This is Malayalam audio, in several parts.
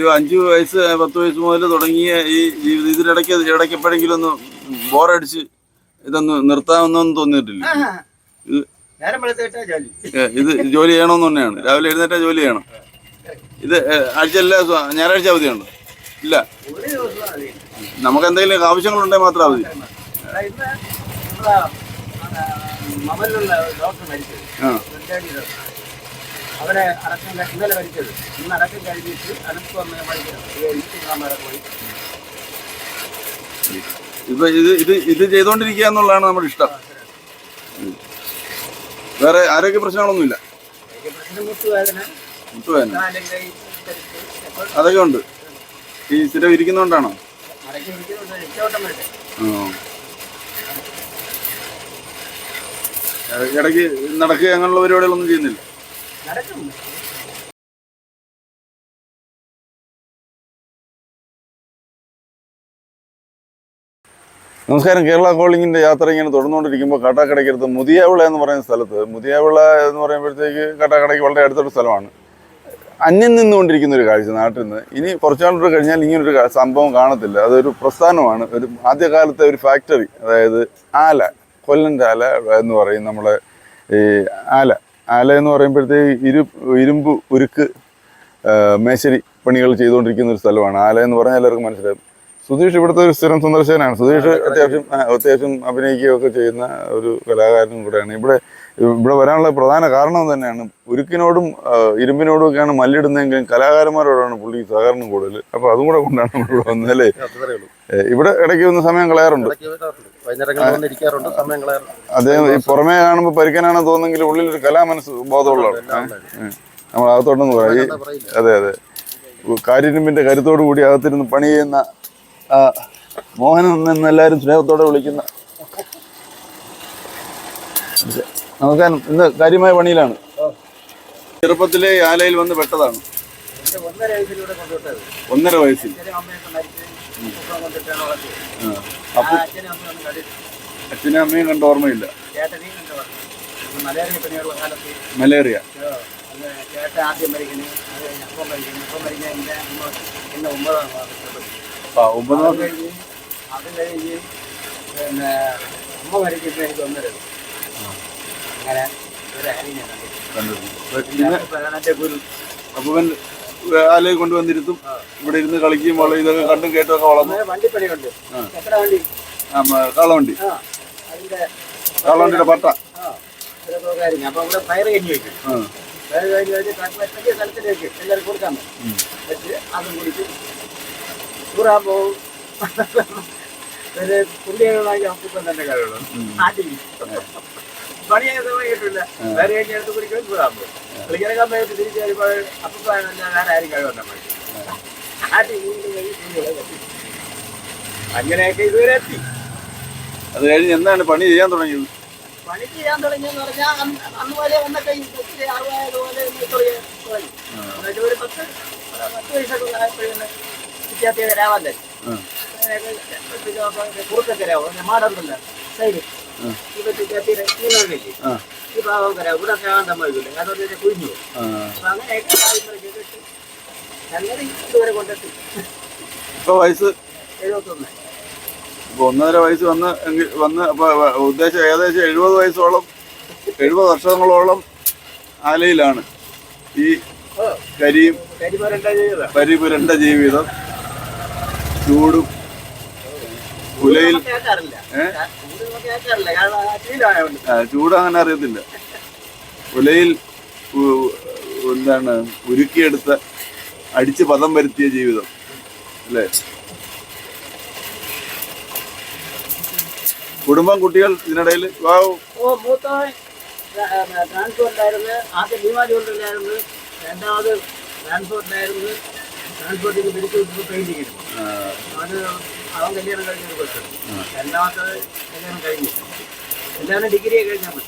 ഈ അഞ്ചു വയസ്സ് പത്ത് വയസ്സ് മുതൽ തുടങ്ങിയ ഈ ജീവിതം ഇതിനിടയ്ക്ക് ഇടയ്ക്ക് എപ്പോഴെങ്കിലും ഒന്ന് ബോറടിച്ച് ഇതൊന്ന് നിർത്താമെന്നൊന്നും തോന്നിയിട്ടില്ല. ഇത് ഇത് ജോലി ചെയ്യണമെന്ന് തന്നെയാണ്. രാവിലെ എഴുന്നേറ്റാ ജോലി ചെയ്യണം. ഇത് ആഴ്ച എല്ലാ ഞായറാഴ്ച അവധിയുണ്ടോ ഇല്ല. നമുക്ക് എന്തെങ്കിലും ആവശ്യങ്ങളുണ്ടെങ്കിൽ മാത്രം അവധി ആ, അവരെ അടക്കം ഇന്നലെ മരിച്ചത്. ഇന്ന് അടക്കം കഴിഞ്ഞിട്ട് അടുത്ത് വന്ന് മരിക്കണം. ഇൻസ്റ്റിഗ്രാമറെ പോയി. ഇപ്പൊ ഇത് ഇത് ഇത് ചെയ്തുകൊണ്ടിരിക്കുക എന്നുള്ളതാണ് നമ്മുടെ ഇഷ്ടം. വേറെ ആരോഗ്യ പ്രശ്നങ്ങളൊന്നുമില്ല. മുട്ടുവേദന. അതൊക്കെ ഉണ്ട്. ഈ സ്ഥിരം ഇരിക്കുന്നോണ്ടാണോ. ഇടയ്ക്ക് നടക്കുക അങ്ങനെയുള്ള പരിപാടികളൊന്നും ചെയ്യുന്നില്ല. നടക്കും നമസ്കാരം. കേരള കോളിങ്ങിന്റെ യാത്ര ഇങ്ങനെ തുടർന്നുകൊണ്ടിരിക്കുമ്പോൾ കാട്ടാക്കടയ്ക്കടുത്ത് മുതിയാവിള എന്ന് പറയുന്ന സ്ഥലത്ത് മുതിയാവിള എന്ന് പറയുമ്പോഴത്തേക്ക് കാട്ടാക്കടയ്ക്ക് വളരെ അടുത്തൊരു സ്ഥലമാണ്. അന്യം നിന്നുകൊണ്ടിരിക്കുന്ന ഒരു കാഴ്ച നാട്ടിൽ നിന്ന്. ഇനി കുറച്ചാളൂടെ കഴിഞ്ഞാൽ ഇങ്ങനൊരു സംഭവം കാണത്തില്ല. അതൊരു പ്രസ്ഥാനമാണ്. ഒരു ആദ്യകാലത്തെ ഒരു ഫാക്ടറി അതായത് ആല കൊല്ലന്റെ ആല എന്ന് പറയും നമ്മളെ ഈ ആല. ആല എന്ന് പറയുമ്പോഴത്തേക്ക് ഇരു ഇരുമ്പ് ഉരുക്ക് മേശരി പണികൾ ചെയ്തുകൊണ്ടിരിക്കുന്ന ഒരു സ്ഥലമാണ്. ആല എന്ന് പറഞ്ഞാൽ എല്ലാവർക്കും മനസ്സിലാകും സുധീഷ് ഇവിടുത്തെ ഒരു സ്ഥിരം സന്ദർശകനാണ്. സുധീഷ് അത്യാവശ്യം അത്യാവശ്യം അഭിനയിക്കുകയൊക്കെ ചെയ്യുന്ന ഒരു കലാകാരനും കൂടെയാണ്. ഇവിടെ ഇവിടെ വരാനുള്ള പ്രധാന കാരണം തന്നെയാണ് ഉരുക്കിനോടും ഇരുമ്പിനോടും ഒക്കെയാണ് മല്ലിടുന്നതെങ്കിലും കലാകാരന്മാരോടാണ് പുള്ളി സഹകരണം കൂടുതൽ. അപ്പോൾ അതും കൂടെ കൊണ്ടാണ് ഇവിടെ വന്നതല്ലേ ഇവിടെ ഇടയ്ക്ക് ഒന്ന് സമയം കളയാറുണ്ട്. അദ്ദേഹം ഈ പുറമേ കാണുമ്പോൾ പരിക്കനാണെന്ന് തോന്നുന്നെങ്കിൽ ഉള്ളിൽ ഒരു കലാമനസ് ബോധമുള്ളതാണ്. നമ്മൾ അകത്തോട്ടൊന്ന് പറയാം അതെ അതെ കാര്യമ്പിന്റെ കരുത്തോടു കൂടി അകത്തിരുന്ന് പണി ചെയ്യുന്ന ആ, മോഹനൻ എന്ന് എല്ലാവരും സ്നേഹത്തോടെ വിളിക്കുന്ന നമുക്ക് ഇന്ന് കാര്യമായ പണിയിലാണ്. ചെറുപ്പത്തിലെ ആലയിൽ വന്ന് പെട്ടതാണ്. ഒന്നര വയസ്സിൽ. അച്ഛനും അമ്മയും കണ്ട ഓർമ്മയില്ല. മലേറിയ. ഒമ്പതാം മാസം കഴിഞ്ഞ് അത് കഴിഞ്ഞ് പിന്നെ അമ്മ മരിക്കുമ്പോൾ എനിക്ക് ഒന്നര വയസ്സ്. അങ്ങനെ ഒരു ഹരി ഞാൻ പിന്നെ ആലയിൽ കൊണ്ടുവന്നിരുത്തും. ഇവിടെ ഇരുന്ന് കളിക്കുകയും വള ഇതൊക്കെ കണ്ടും കേട്ടും ഒക്കെ വളർന്നു കാളവണ്ടി. കാളവണ്ടിയുടെ പട്ട. പയർ കഴിഞ്ഞ് വയ്ക്കും ആ. പയർ കഴിഞ്ഞ് വെച്ച് വലിയ സ്ഥലത്തിലേക്ക് എല്ലാവരും കൊടുക്കാൻ പറ്റും. വെച്ച് അതും കുടിച്ച് ടൂറാൻ പോവും. ഒരു പുള്ളികളായി അപ്പൂപ്പൻ തന്നെ കഴിയുള്ളൂ ആട്ടി. വേറെ കഴിഞ്ഞ് കുടിക്കാൻ പോകും. തിരിച്ച് വരുമ്പോൾ വീണ്ടും. അങ്ങനെയൊക്കെ ഇതുവരെ എത്തി. അത് കഴിഞ്ഞ് എന്താണ് പണി ചെയ്യാൻ തുടങ്ങിയത്? പണി ചെയ്യാൻ തുടങ്ങിയെന്ന് പറഞ്ഞാൽ അന്ന് വരെ പോലെ ഒത്തിരി അറിവായതുപോലെ തുടങ്ങി തുടങ്ങി എന്നിട്ട് ഒരു പത്ത് പത്ത് വയസ്സൊക്കെ ആയപ്പോഴേ വിദ്യാർത്ഥി വരാമല്ലേ ആ. കുറുക്കൊക്കെ രാവും. സൈഡ് ഈ ഭാഗം വരാം ഇവിടെ സമ്മതിക്കില്ല കാരണം ഇത് കുഴിഞ്ഞു പോകും. അപ്പൊ അങ്ങനെയൊക്കെ അങ്ങനെ ഇതുവരെ കൊണ്ടെത്തി ഇപ്പൊ വയസ്സ് എഴുപത്തൊന്ന് ഇപ്പൊ ഒന്നര വയസ്സ് വന്ന് വന്ന് അപ്പൊ ഉദ്ദേശം ഏകദേശം എഴുപത് വയസ്സോളം എഴുപത് വർഷങ്ങളോളം ആലയിലാണ് ഈ കരിയും പരിപുരണ്ട ജീവിതം ചൂടും പുലയിൽ ചൂട് കേൾക്കാറില്ല ഏ? ചൂട് അങ്ങനെ അറിയത്തില്ല. ഉലയിൽ ഉ- എന്താണ് ഉരുക്കിയെടുത്ത അടിച്ച് പദം വരുത്തിയ ജീവിതം. അല്ലേ? കുടുംബം കുട്ടികൾ ഇതിനിടയിൽ? ട്രാൻസ്പോർട്ടിലായിരുന്നു ആദ്യം ഭീമാജോലിലായിരുന്നു രണ്ടാമത് ട്രാൻസ്പോർട്ടിലായിരുന്നു ട്രാൻസ്പോർട്ടിന് പിടിച്ചു പെയിന്റിങ് അവന് അവൻ കല്യാണം കഴിഞ്ഞൊരു കൊച്ചു രണ്ടാമത്തത് കല്യാണം കഴിഞ്ഞു. എല്ലാവരും ഡിഗ്രി കഴിഞ്ഞാൽ മതി.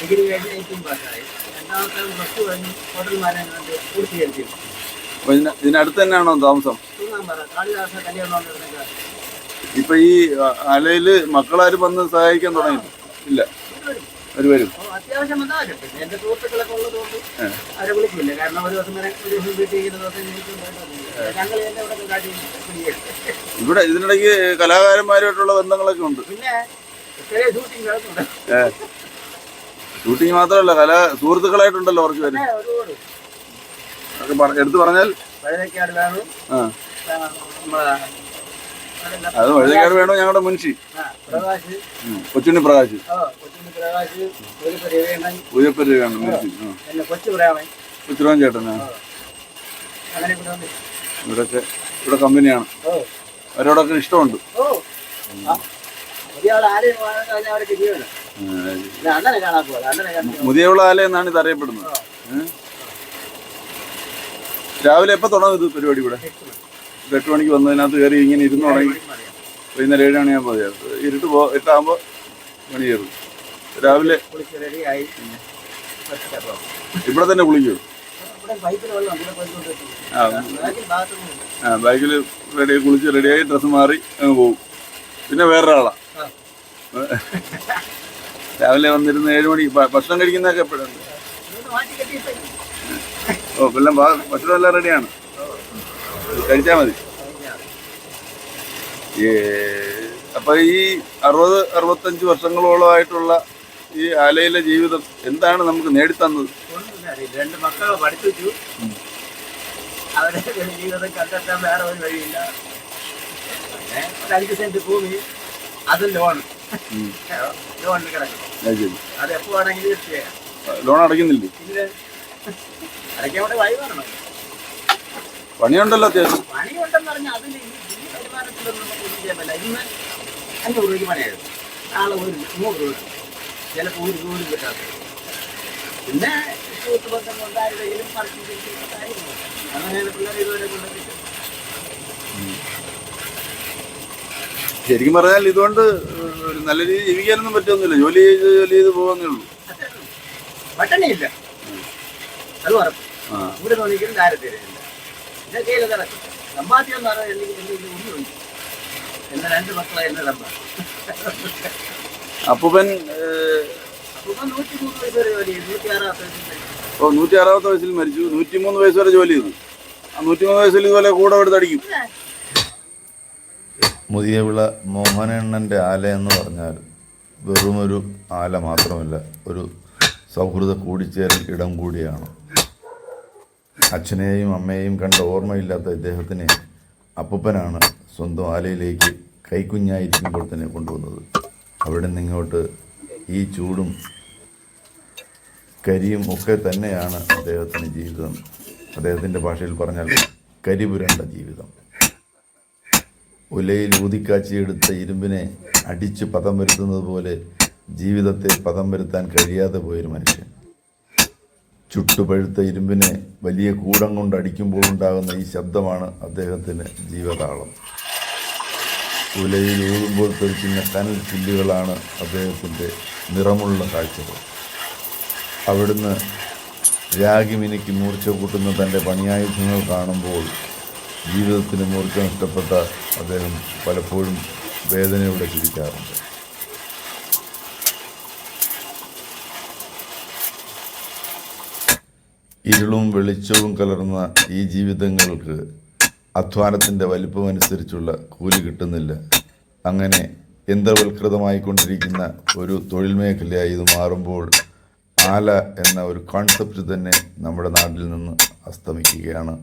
ഡിഗ്രി കഴിഞ്ഞ് എയ്റ്റീൻ പാസ്സായി രണ്ടാമത്തെ പ്ലസ് ടു കഴിഞ്ഞ് ഹോട്ടൽ മാനേജ്മെന്റ് പൂർത്തീകരിച്ചിരുന്നു അപ്പൊ ഇതിന- ഇതിനടുത്ത് തന്നെയാണോ താമസം? കാളിദാസ കല്യാണം ഇപ്പൊ ഈ അലയിൽ മക്കളാരും വന്ന് സഹായിക്കാൻ തുടങ്ങി? ഇല്ല. അവർ വരും അത്യാവശ്യം വന്നാൽ പിന്നെ എന്റെ സുഹൃത്തുക്കളൊക്കെ ഉള്ളതുകൊണ്ട് അവരെ വിളിക്കില്ല കാരണം ഒരു ദിവസം വരെ ഒരു വീട്ടിൽ ഇരിക്കുന്ന ദിവസം. ഞങ്ങൾ ഇവിടെ കാട്ടി ഇവിടെ ഇതിനിടയ്ക്ക് കലാകാരന്മാരുമായിട്ടുള്ള ബന്ധങ്ങളൊക്കെ ഉണ്ട്. പിന്നെ ചെറിയ ഷൂട്ടിംഗ് നടക്കുന്നുണ്ട്. ഷൂട്ടിംഗ് മാത്രമല്ല കല സുഹൃത്തുക്കളായിട്ടുണ്ടല്ലോ കുറച്ച് പേര്. പിന്നെ ഒരുപാട്. അതൊക്കെ എടുത്തു പറഞ്ഞാൽ പഴയക്കാട് വേണം ആ. നമ്മളെ അതെല്ലാം അത് വഴുതക്കാട് വേണോ ഞങ്ങളുടെ മുൻഷി. കൊച്ചുണ്ണി പ്രകാശ്. പൂജപ്പരി വേണം. മുൻഷി. ആ. പിന്നെ കൊച്ചു പ്രേമൻ കൊച്ചുറാൻ ചേട്ടനാ ഇവിടൊക്കെ ഇവിടെ കമ്പനിയാണ്. അവരോടൊക്കെ ഇഷ്ടമുണ്ട്. മുതിയവിള ആല എന്നാണ് ഇത് അറിയപ്പെടുന്നത്. രാവിലെ എപ്പോ തുടങ്ങും ഇത് പരിപാടി ഇവിടെ? എട്ട് മണിക്ക് വന്നതിനകത്ത് കയറി ഇങ്ങനെ ഇരുന്ന് തുടങ്ങി. വൈകുന്നേരം ഏഴ് മണിയാകുമ്പോൾ മതി. ഇരുട്ട് പോ എട്ടാകുമ്പോൾ മണി കയറും. രാവിലെ ഇവിടെ തന്നെ കുളിക്കും. ആ. ബൈക്കിൽ റെഡി കുളിച്ച് റെഡിയായി ഡ്രസ്സ് മാറി അങ്ങ് പോകും പിന്നെ വേറൊരാളാ. ആ. രാവിലെ വന്നിരുന്ന് ഏഴ് മണി ഭക്ഷണം കഴിക്കുന്നതൊക്കെ എപ്പോഴാണ്? ഓ എല്ലാം ഭക്ഷണം എല്ലാം റെഡിയാണ്. കഴിച്ചാൽ മതി. അപ്പൊ ഈ അറുപത് അറുപത്തഞ്ച് വർഷങ്ങളോളമായിട്ടുള്ള ഈ ആലയിലെ ജീവിതം എന്താണ് നമുക്ക് നേടിത്തന്നത്? രണ്ട് മക്കളെ പഠിപ്പിച്ചു. അവരെ ഒരു ജീവിതം കണ്ടെത്താൻ വേറെ ഒരു വഴിയില്ല. പിന്നെ ഒരു അഞ്ച് സെന്റ് ഭൂമി അത് ലോൺ. കിടക്കും അത് എപ്പോ അടയ്ക്കുന്നില്ലേ? അടയ്ക്കാൻ വേണ്ടി വഴി വേണം പണിയുണ്ടല്ലോ അത്യാവശ്യം. പണിയുണ്ടെന്ന് പറഞ്ഞാൽ അതിൽ ഈ ഈ വരുമാനത്തിലൊന്നും നമുക്ക് ഒന്നും ചെയ്യാൻ പറ്റില്ല. ഇന്ന് അഞ്ഞൂറ് രൂപയ്ക്ക് പണിയായിരുന്നു. നാളെ ഒരു നൂറ് രൂപ. ചിലപ്പോൾ ഒരു രൂപ കിട്ടാത്ത. പിന്നെ സുഹൃത്ത് ബന്ധം കൊണ്ട് ആരുടെയും മറിച്ച് അങ്ങനെയാണ് പിള്ളേർ ഇതുവരെ കൊണ്ടെത്തിച്ചത് ശരിക്കും പറഞ്ഞാൽ ഇതുകൊണ്ട് നല്ല രീതിയിൽ ജീവിക്കാനൊന്നും പറ്റൊന്നുമില്ല ജോലി ചെയ്ത് ജോലി ചെയ്ത് പോകുന്നേ ഉള്ളൂ. പട്ടണിയില്ല. അത് ഉറപ്പ്. ഇവിടെ നോക്കിയാലും ദാരിദ്ര്യമില്ല എന്റെ കയ്യിൽ കിടക്കും സമ്പാദ്യം എന്ന് പറഞ്ഞാൽ എനിക്ക് എന്തെങ്കിലും ഒന്നുമില്ല എന്റെ രണ്ട് മക്കളെ എന്നെ സമ്പാദ്യം അപ്പൂപ്പൻ അപ്പൂപ്പൻ അപ്പൊ നൂറ്റി മൂന്ന് വയസ്സ് വരെ ജോലി ചെയ്തു. നൂറ്റി ആറാമത്തെ വയസ്സിൽ ഓ നൂറ്റി അറുപത്തെ വയസ്സിൽ മരിച്ചു. നൂറ്റി മൂന്ന് വയസ്സ് വരെ ജോലി ചെയ്തു. ആ നൂറ്റി മൂന്ന് വയസ്സിൽ ഇതുപോലെ കൂടെ എടുത്തടിക്കും മുതിയവിള മോഹനണ്ണന്റെ ആല എന്ന് പറഞ്ഞാൽ വെറുമൊരു ആല മാത്രമല്ല ഒരു സൗഹൃദ കൂടിച്ചേരൽ ഇടം കൂടിയാണ്. അച്ഛനെയും അമ്മയെയും കണ്ട ഓർമ്മയില്ലാത്ത ഇദ്ദേഹത്തിനെ അപ്പൂപ്പനാണ് സ്വന്തം ആലയിലേക്ക് കൈക്കുഞ്ഞായിരിക്കുമ്പോൾ തന്നെ കൊണ്ടുവന്നത്. അവിടെ നിന്നിങ്ങോട്ട് ഈ ചൂടും കരിയും ഒക്കെ തന്നെയാണ് അദ്ദേഹത്തിന് ജീവിതം. അദ്ദേഹത്തിന്റെ ഭാഷയിൽ പറഞ്ഞാൽ കരിപുരണ്ട ജീവിതം. ഉലയിൽ ഊതിക്കാച്ചിയെടുത്ത ഇരുമ്പിനെ അടിച്ച് പദം വരുത്തുന്നത് പോലെ ജീവിതത്തെ പദം വരുത്താൻ കഴിയാതെ പോയൊരു മനുഷ്യൻ. ചുട്ടുപഴുത്ത ഇരുമ്പിനെ വലിയ കൂടം കൊണ്ട് അടിക്കുമ്പോൾ ഉണ്ടാകുന്ന ഈ ശബ്ദമാണ് അദ്ദേഹത്തിന് ജീവതാളം. ഉലയിൽ ഊതുമ്പോൾ തെളിക്കുന്ന കനൽ ചില്ലുകളാണ് അദ്ദേഹത്തിന്റെ നിറമുള്ള കാഴ്ചകൾ. അവിടുന്ന് രാഗിമിനിക്ക് മൂർച്ച കൂട്ടുന്ന തന്റെ പണിയായുധങ്ങൾ കാണുമ്പോൾ ജീവിതത്തിന് മൂർച്ച നഷ്ടപ്പെട്ട അദ്ദേഹം പലപ്പോഴും വേദനയോടെ ചിരിക്കാറുണ്ട്. ഇരുളും വെളിച്ചവും കലർന്ന ഈ ജീവിതങ്ങൾക്ക് അധ്വാനത്തിന്റെ വലിപ്പമനുസരിച്ചുള്ള കൂലി കിട്ടുന്നില്ല. അങ്ങനെ യന്ത്രവൽകൃതമായിക്കൊണ്ടിരിക്കുന്ന ഒരു തൊഴിൽ മേഖലയായി ഇത് മാറുമ്പോൾ ആല എന്ന ഒരു കോൺസെപ്റ്റ് തന്നെ നമ്മുടെ നാട്ടിൽ നിന്ന് അസ്തമിക്കുകയാണ്.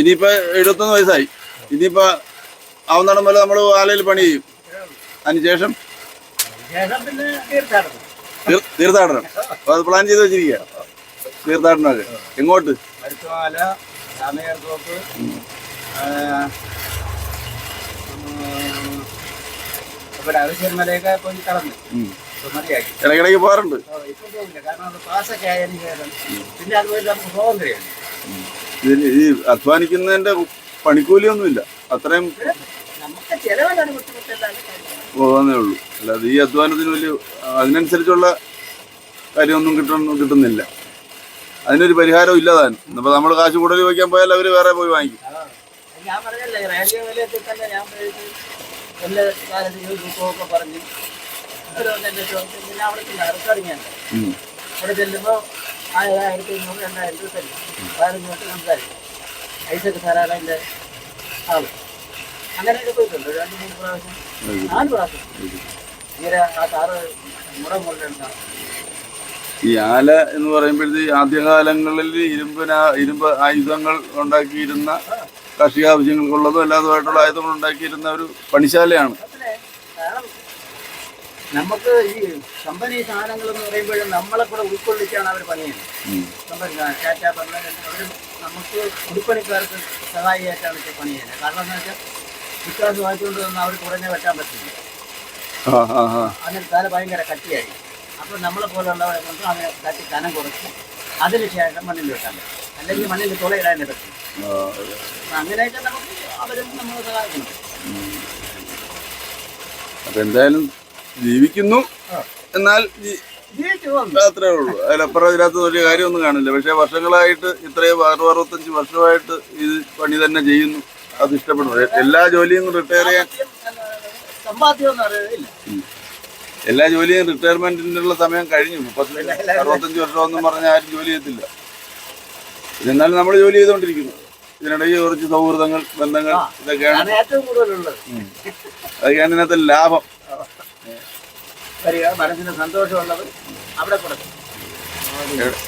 ഇനിയിപ്പോ എഴുപത്തൊന്ന് വയസ്സായി. ഇനിയിപ്പോ ആവുന്നിടം പോലെ നമ്മൾ ആലയിൽ പണി ചെയ്യും. അതിനുശേഷം തീർത്ഥാടനം. തീർത്ഥാടനം. അത് പ്ലാൻ ചെയ്ത് വെച്ചിരിക്കുക തീർത്ഥാടനമൊക്കെ. എങ്ങോട്ട്? ഇടയ്ക്കിടയ്ക്ക് പോകാറുണ്ട്. ഈ അധ്വാനിക്കുന്നതിന്റെ പണിക്കൂലിയൊന്നുമില്ല. അത്രയും നമുക്ക് ചെലവല്ലാതെ ബുദ്ധിമുട്ടല്ലാതെ പോകുന്നേ ഉള്ളൂ. അല്ലാതെ ഈ അധ്വാനത്തിന് വലിയ അതിനനുസരിച്ചുള്ള കാര്യമൊന്നും കിട്ടണം കിട്ടുന്നില്ല. അതിനൊരു പരിഹാരം ഇല്ല താൻ. ഇപ്പൊ നമ്മൾ കാശ് കൂടുതൽ വയ്ക്കാൻ പോയാൽ അവർ വേറെ പോയി വാങ്ങിക്കും. ഞാൻ പറഞ്ഞല്ലേ റേഡിയോ വിലയൊക്കെ തന്നെ ഞാൻ പോയിട്ട് എല്ലാ കാലത്ത് യൂട്യൂബൊക്കെ പറഞ്ഞ് ഒരു ഒന്നെന്റെ ചോദിച്ചു പിന്നെ അവിടെ ചെന്ന് റെക്കോർഡിങ് ആണ് ഉം. അവിടെ ചെല്ലുമ്പോൾ ആയിരത്തി അഞ്ഞൂറ് രണ്ടായിരം രൂപ തരും. പതിനഞ്ച് തൊട്ട് സംസാരിക്കും ഐസക്ക് സാറാണ് അതിന്റെ ആൾ. അങ്ങനെയൊക്കെ പോയിട്ടുണ്ട്. രണ്ട് മൂന്ന് പ്രാവശ്യം ഈ ആല എന്ന് പറയുമ്പോഴത്തേ ആദ്യകാലങ്ങളിൽ ഇരുമ്പിന ഇരുമ്പ് ആയുധങ്ങൾ ഉണ്ടാക്കിയിരുന്ന കാർഷിക ആവശ്യങ്ങൾക്കുള്ളതും അല്ലാതുമായിട്ടുള്ള ആയുധങ്ങൾ ഉണ്ടാക്കിയിരുന്ന ഒരു പണിശാലയാണ്. നമുക്ക് ഈ കമ്പനി സാധനങ്ങൾ എന്ന് പറയുമ്പോഴും നമ്മളെ കൂടെ ഉൾക്കൊള്ളിച്ചാണ് അവർ പണിയുന്നത്. ഉം. കമ്പനി ടാറ്റ പറഞ്ഞ അവർ നമുക്ക് കുടിപ്പണിക്കാർക്ക് സഹായിയായിട്ടാണ് പണിയുന്നത്. പണി ചെയ്യുന്നത് കാരണം എന്താ വെച്ചാൽ വിശ്വാസം വാങ്ങിച്ചുകൊണ്ട് വന്ന് അവർ കുറഞ്ഞ വെട്ടാൻ പറ്റില്ല അതിന് തല ഭയങ്കര കട്ടിയായി. അപ്പോൾ നമ്മളെ പോലുള്ളവരെ കൊണ്ട് അതിനെ കട്ടി കനം കുറച്ച് അതിനുശേഷം മണ്ണിൽ വെട്ടാൻ പറ്റും. അല്ലെങ്കിൽ മണ്ണിൽ തുളയിടാനേ പറ്റും അങ്ങനെയൊക്കെ നമുക്ക് അവരും നമ്മൾ സഹായിക്കണം അപ്പൊ എന്തായാലും ജീവിക്കുന്നു. എന്നാൽ അത്രേ ഉള്ളൂ. അതിലപ്പുറം ഇതിനകത്ത് വലിയ കാര്യമൊന്നും കാണില്ല. പക്ഷെ വർഷങ്ങളായിട്ട് ഇത്രയും അറുപത് അറുപത്തഞ്ച് വർഷമായിട്ട് ഇത് പണി തന്നെ ചെയ്യുന്നു. അത് ഇഷ്ടപ്പെടുന്നത് എല്ലാ ജോലിയും റിട്ടയർ ചെയ്യാൻ എല്ലാ ജോലിയും റിട്ടയർമെന്റിനുള്ള സമയം കഴിഞ്ഞു. മുപ്പത്തി അറുപത്തഞ്ച് വർഷമൊന്നും പറഞ്ഞ ആരും ജോലി ചെയ്യത്തില്ല. എന്നാലും നമ്മൾ ജോലി ചെയ്തുകൊണ്ടിരിക്കുന്നു. ഇതിനിടയിൽ കുറച്ച് സൗഹൃദങ്ങൾ ബന്ധങ്ങൾ ഇതൊക്കെയാണ്. അതൊക്കെയാണ് ഇതിനകത്ത് ലാഭം. മനസ്സിന് സന്തോഷമുള്ളത് അവിടെ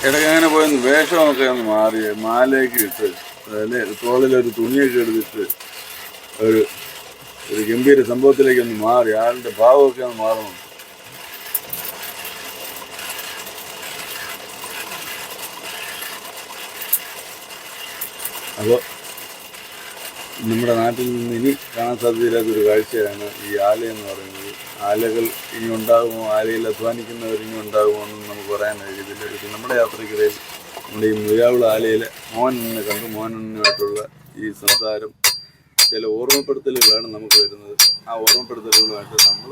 ഇടയ്ക്ക് അങ്ങനെ പോയെന്ന് വേഷമൊക്കെ ഒന്ന് മാറി മാലയൊക്കെ ഇട്ട് അല്ലേ? തോളിലൊരു തുണിയൊക്കെ എടുത്തിട്ട് ഒരു ഒരു ഗംഭീര സംഭവത്തിലേക്ക് ഒന്ന് മാറി ആളുടെ ഭാവമൊക്കെ ഒന്ന് മാറണം. അപ്പോൾ നമ്മുടെ നാട്ടിൽ നിന്ന് ഇനി കാണാൻ സാധ്യതയില്ലാത്തൊരു കാഴ്ചയാണ് ഈ ആല എന്ന് പറയുന്നത്. ആലകൾ ഇനി ഉണ്ടാകുമോ? ആലയിൽ അധ്വാനിക്കുന്നവർ ഇനി ഉണ്ടാകുമോ എന്ന് നമുക്ക് പറയാൻ കഴിയത്തില്ല. പക്ഷേ നമ്മുടെ യാത്രയ്ക്കിടയിൽ നമ്മുടെ ഈ മുയാവിള ആലയിലെ മോഹനനെ കണ്ടു. മോഹനനുമായിട്ടുള്ള ഈ സംസാരം ചില ഓർമ്മപ്പെടുത്തലുകളാണ് നമുക്ക് വരുന്നത്. ആ ഓർമ്മപ്പെടുത്തലുകളുമായിട്ട് നമ്മൾ